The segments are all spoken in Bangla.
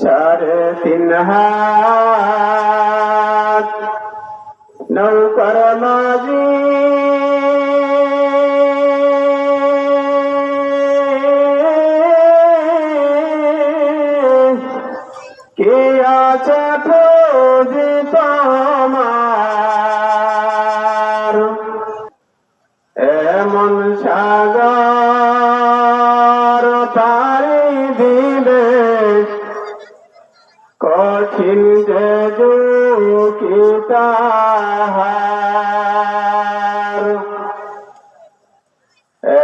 সাড়ে তিন হাত নৌকার মাঝি। কে আছে কঠিন যে দুঃখিতাহার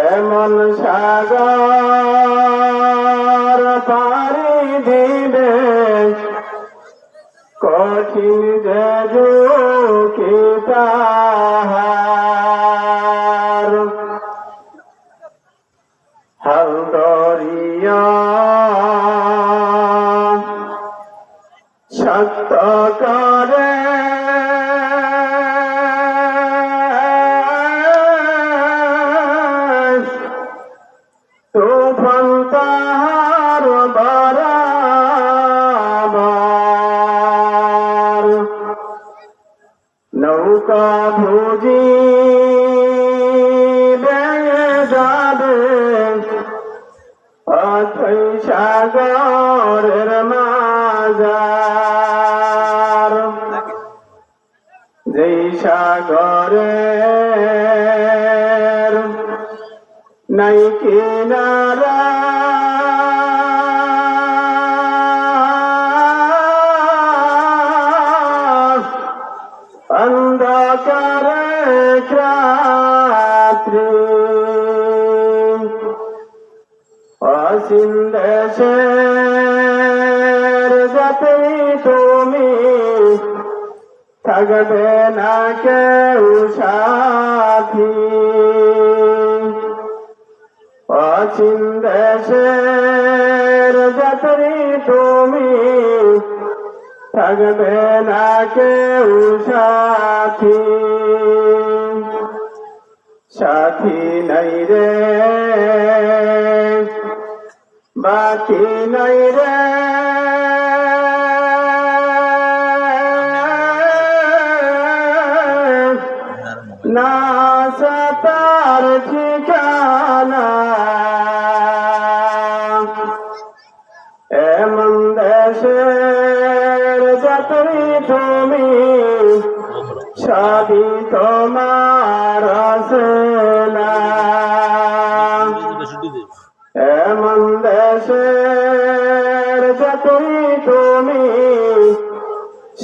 এমন সাগর পারি দিবে কঠিন যে দুঃখিতাহার করে তুফান তাহার বরাবর। নৌকা ভুজি যাবে অথই সাগরের মাজার সাগরের নাই কিনারা। অন্ধকারে রাত্রি। অসীম দেশের যাতে তুমি থাকবে না কেউ সাথী অসীম দেশের যাত্রী তুমি থাকবে না কেউ সাথী সাথী নাই রে, বাকি নাই রে। দেশের যাত্রী তুমি সবই তোমার না। এমন দেশের যাত্রী তুমি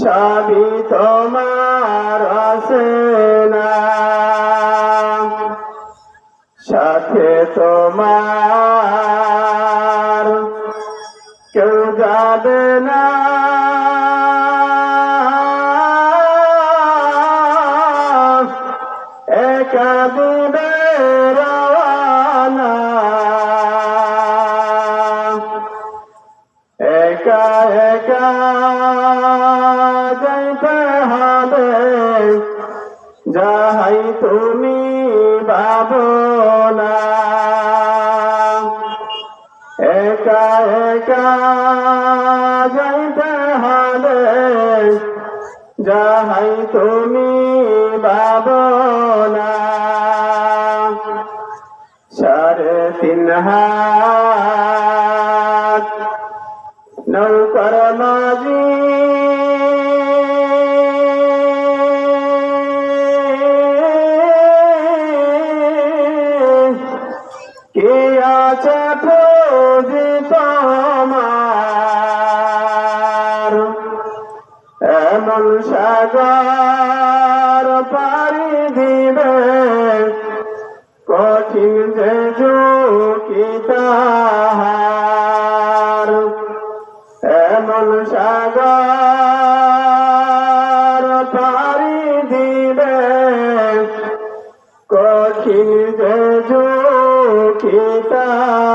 সবই তোমার সাথে তোমার যাবে না। একা দিবে রওয়ানা। একা একা যাইতে হবে। যাহাই তুমি ভাবনা একা যাইতে হবে যাহাই তুমি ভাবনা সাড়ে তিন হাত নৌকার মাঝি। কে আছে যে তোমার এমন সাগর পারি দিবে। কঠিন যে তাহার, এমন সাগর পারি দিবে। কঠিন যে তাহার